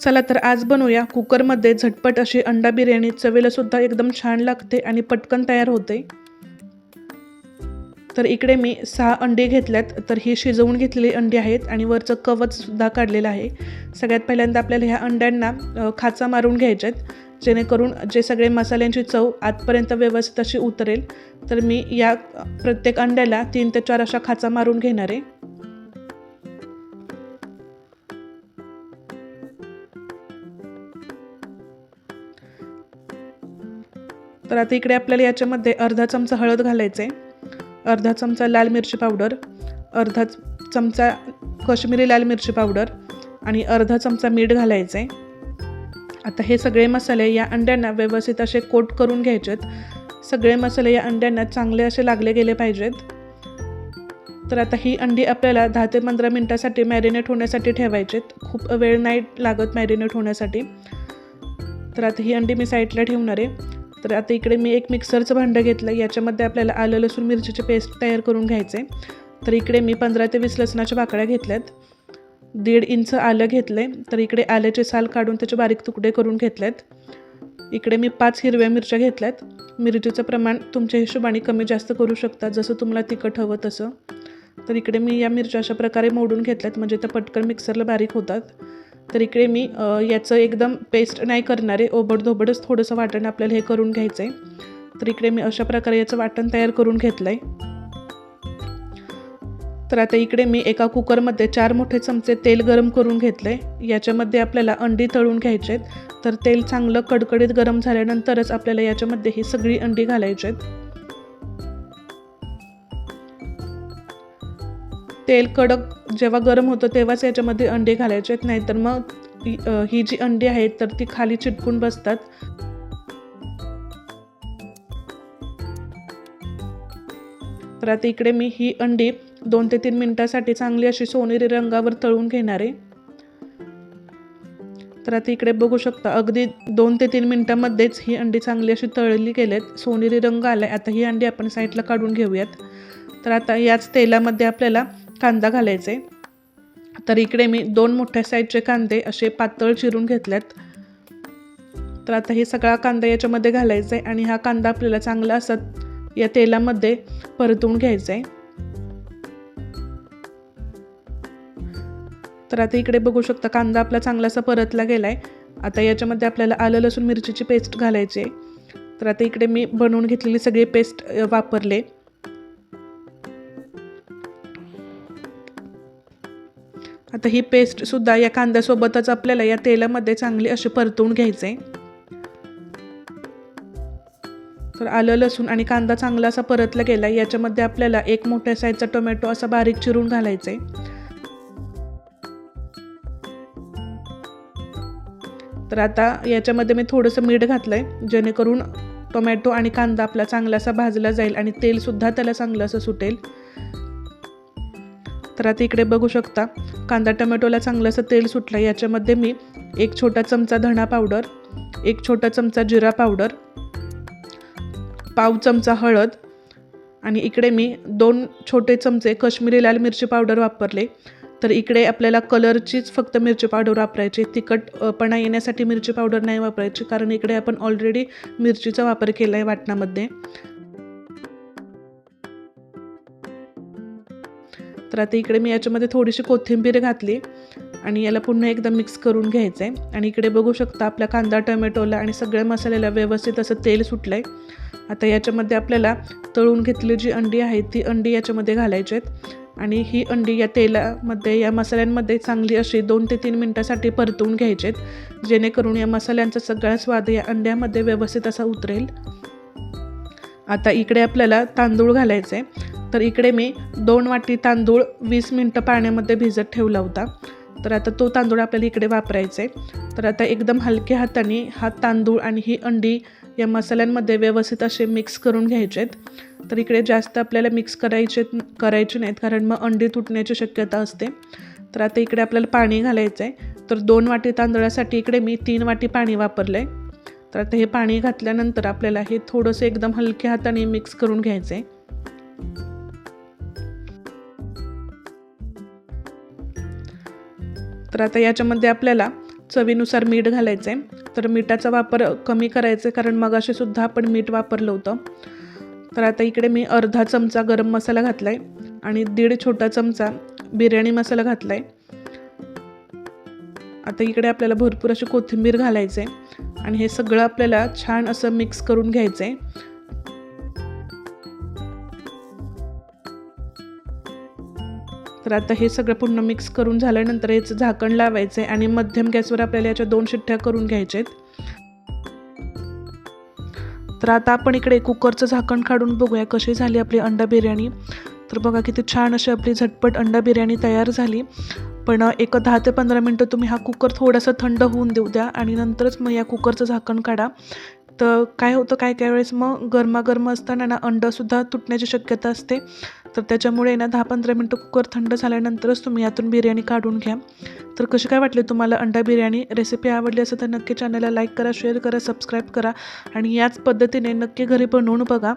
चला तर आज बनवूया कुकरमध्ये झटपट अशी अंडा बिर्याणी. चवीला सुद्धा एकदम छान लागते आणि पटकन तयार होते. तर इकडे मी सहा अंडी घेतल्यात तर ही शिजवून घेतलेली अंडी आहेत आणि वरचं कवचसुद्धा काढलेलं आहे. सगळ्यात पहिल्यांदा आपल्याला ह्या अंड्यांना खाचा मारून घ्यायच्या आहेत जेणेकरून जे सगळे मसाल्यांची चव आतपर्यंत व्यवस्थित अशी उतरेल. तर मी या प्रत्येक अंड्याला तीन ते चार अशा खाचा मारून घेणार आहे. तर आता इकडे आपल्याला याच्यामध्ये अर्धा चमचा हळद घालायचं आहे अर्धा चमचा लाल मिरची पावडर अर्धा चमचा कश्मीरी लाल मिरची पावडर आणि अर्धा चमचा मीठ घालायचं आहे आता हे सगळे मसाले या अंड्यांना व्यवस्थित असे कोट करून घ्यायचेत. सगळे मसाले या अंड्यांना चांगले असे लागले गेले पाहिजेत. तर आता ही अंडी आपल्याला दहा ते पंधरा मिनटासाठी मॅरिनेट होण्यासाठी ठेवायचेत. खूप वेळ नाही लागत मॅरिनेट होण्यासाठी. तर आता ही अंडी मी साईडला ठेवणार आहे. तर आता इकडे मी एक मिक्सरचं भांडं घेतलं. याच्यामध्ये आपल्याला आलं लसूण मिरचीची पेस्ट तयार करून घ्यायचे. तर इकडे मी पंधरा ते वीस लसणाच्या पाकळ्या घेतल्यात. दीड इंच आलं घेतलं आहे तर इकडे आल्याचे साल काढून त्याचे बारीक तुकडे करून घेतलेत इकडे मी पाच हिरव्या मिरच्या घेतल्यात. मिरचीचं प्रमाण तुमच्या हिशोबाने कमी जास्त करू शकता जसं तुम्हाला तिखट हवं तसं. तर इकडे मी या मिरच्या अशा प्रकारे मोडून घेतल्यात म्हणजे त्या पटकन मिक्सरला बारीक होतात. तर इकडे मी याचं एकदम पेस्ट नाही करणारे ओबडधोबडच थोडंसं वाटण आपल्याला हे करून घ्यायचं आहे तर इकडे मी अशा प्रकारे याचं वाटण तयार करून घेतलं आहे तर आता इकडे मी एका कुकरमध्ये चार मोठे चमचे तेल गरम करून घेतलं आहे याच्यामध्ये आपल्याला अंडी तळून घ्यायचे आहेत तर तेल चांगलं कडकडीत गरम झाल्यानंतरच आपल्याला याच्यामध्ये ही सगळी अंडी घालायची आहेत तेल कडक जेव्हा गरम होतं तेव्हाच याच्यामध्ये अंडे घालायचे आहेत नाहीतर मग ही ही जी अंडी आहेत तर ती खाली चिटकून बसतात. तर आता इकडे मी ही अंडी दोन ते तीन मिनिटासाठी चांगली अशी सोनेरी रंगावर तळून घेणार आहे. तर आता इकडे बघू शकता अगदी दोन ते तीन मिनटामध्येच ही अंडी चांगली अशी तळली गेलेत. सोनेरी रंग आलाय. आता ही अंडी आपण साईडला काढून घेऊयात. तर आता याच तेलामध्ये आपल्याला कांदा घालायचा. आहे तर इकडे मी दोन मोठ्या साईजचे कांदे असे पातळ चिरून घेतल्यात तर आता हे सगळा कांदा याच्यामध्ये घालायचा आहे आणि हा कांदा आपल्याला चांगला असा या तेलामध्ये परतून घ्यायचा. आहे तर आता इकडे बघू शकता कांदा आपला चांगलासा परतला गेला आहे आता याच्यामध्ये आपल्याला आलं लसूण मिरचीची पेस्ट घालायची आहे. तर आता इकडे मी बनवून घेतलेली सगळी पेस्ट वापरले. आता ही पेस्टसुद्धा या कांद्यासोबतच आपल्याला या तेलामध्ये चांगली अशी परतून घ्यायचे तर आलं लसूण आणि कांदा चांगला असा परतला गेला याच्यामध्ये आपल्याला एक मोठ्या साईजचा टोमॅटो असा बारीक चिरून घालायचे आहे तर आता याच्यामध्ये मी थोडंसं मीठ घातलं आहे जेणेकरून टोमॅटो आणि कांदा आपला चांगला असा भाजला जाईल आणि तेलसुद्धा त्याला चांगलं असं सुटेल. तर आता इकडे बघू शकता. कांदा टोमॅटोला चांगलं असं तेल सुटलं याच्यामध्ये मी एक छोटा चमचा धणा पावडर एक छोटा चमचा जिरा पावडर पाव चमचा हळद आणि इकडे मी दोन छोटे चमचे कश्मीरी लाल मिरची पावडर वापरले. तर इकडे आपल्याला कलरचीच फक्त मिरची पावडर वापरायची. तिखटपणा येण्यासाठी मिरची पावडर नाही वापरायची कारण इकडे आपण ऑलरेडी मिरचीचा वापर केला आहे वाटणामध्ये. तर आता इकडे मी याच्यामध्ये थोडीशी कोथिंबीर घातली आणि याला पुन्हा एकदा मिक्स करून घ्यायचं आहे आणि इकडे बघू शकता आपल्या कांदा टोमॅटोला आणि सगळ्या मसाल्याला व्यवस्थित असं तेल सुटलं आहे आता याच्यामध्ये आपल्याला तळून घेतली जी अंडी आहे ती अंडी याच्यामध्ये घालायची आहेत. आणि ही अंडी या तेलामध्ये या मसाल्यांमध्ये चांगली अशी दोन ते तीन मिनटासाठी परतवून घ्यायचे आहेत. जेणेकरून या मसाल्यांचा सगळा स्वाद या अंड्यामध्ये व्यवस्थित असा उतरेल. आता इकडे आपल्याला तांदूळ घालायचे आहे तर इकडे मी दोन वाटी तांदूळ वीस मिनटं पाण्यामध्ये भिजत ठेवला होता. तर आता तो तांदूळ आपल्याला इकडे वापरायचा आहे तर आता एकदम हलक्या हाताने हा तांदूळ आणि ही अंडी या मसाल्यांमध्ये व्यवस्थित असे मिक्स करून घ्यायचे आहेत तर इकडे जास्त आपल्याला मिक्स करायचे करायचे नाहीत कारण मग अंडी तुटण्याची शक्यता असते. तर आता इकडे आपल्याला पाणी घालायचं आहे तर दोन वाटी तांदळासाठी इकडे मी तीन वाटी पाणी वापरलं आहे तर आता हे पाणी घातल्यानंतर आपल्याला हे थोडंसं एकदम हलक्या हाताने मिक्स करून घ्यायचं आहे तर आता याच्यामध्ये आपल्याला चवीनुसार मीठ घालायचं आहे तर मिठाचा वापर कमी करायचा आहे कारण मगाशीसुद्धा आपण मीठ वापरलं होतं. तर आता इकडे मी अर्धा चमचा गरम मसाला घातला आहे आणि दीड छोटा चमचा बिर्याणी मसाला घातला आहे आता इकडे आपल्याला भरपूर अशी कोथिंबीर घालायचं आहे आणि हे सगळं आपल्याला छान असं मिक्स करून घ्यायचं आहे तर आता हे सगळं पूर्ण मिक्स करून झाल्यानंतर याचं झाकण लावायचं आहे आणि मध्यम गॅसवर आपल्याला याच्या दोन शिट्ट्या करून घ्यायच्या आहेत तर आता आपण इकडे कुकरचं झाकण काढून बघूया कशी झाली आपली अंडा बिर्याणी. तर बघा किती छान अशी आपली झटपट अंडा बिर्याणी तयार झाली. पण एक दहा ते पंधरा मिनटं तुम्ही हा कुकर थोडासा थंड होऊन देऊ द्या आणि नंतरच मग या कुकरचं झाकण काढा. तर काय होतं काय काय वेळेस मग गरमागरम असताना ना अंडंसुद्धा तुटण्याची शक्यता असते. तर त्याच्यामुळे ना दहा पंधरा मिनटं कुकर थंड झाल्यानंतरच तुम्ही यातून बिर्याणी काढून घ्या. तर कशी काय वाटली तुम्हाला अंडा बिर्याणी? रेसिपी आवडली असेल तर नक्की चॅनलला लाईक करा शेअर करा सबस्क्राईब करा. आणि याच पद्धतीने नक्की घरी बनवून बघा.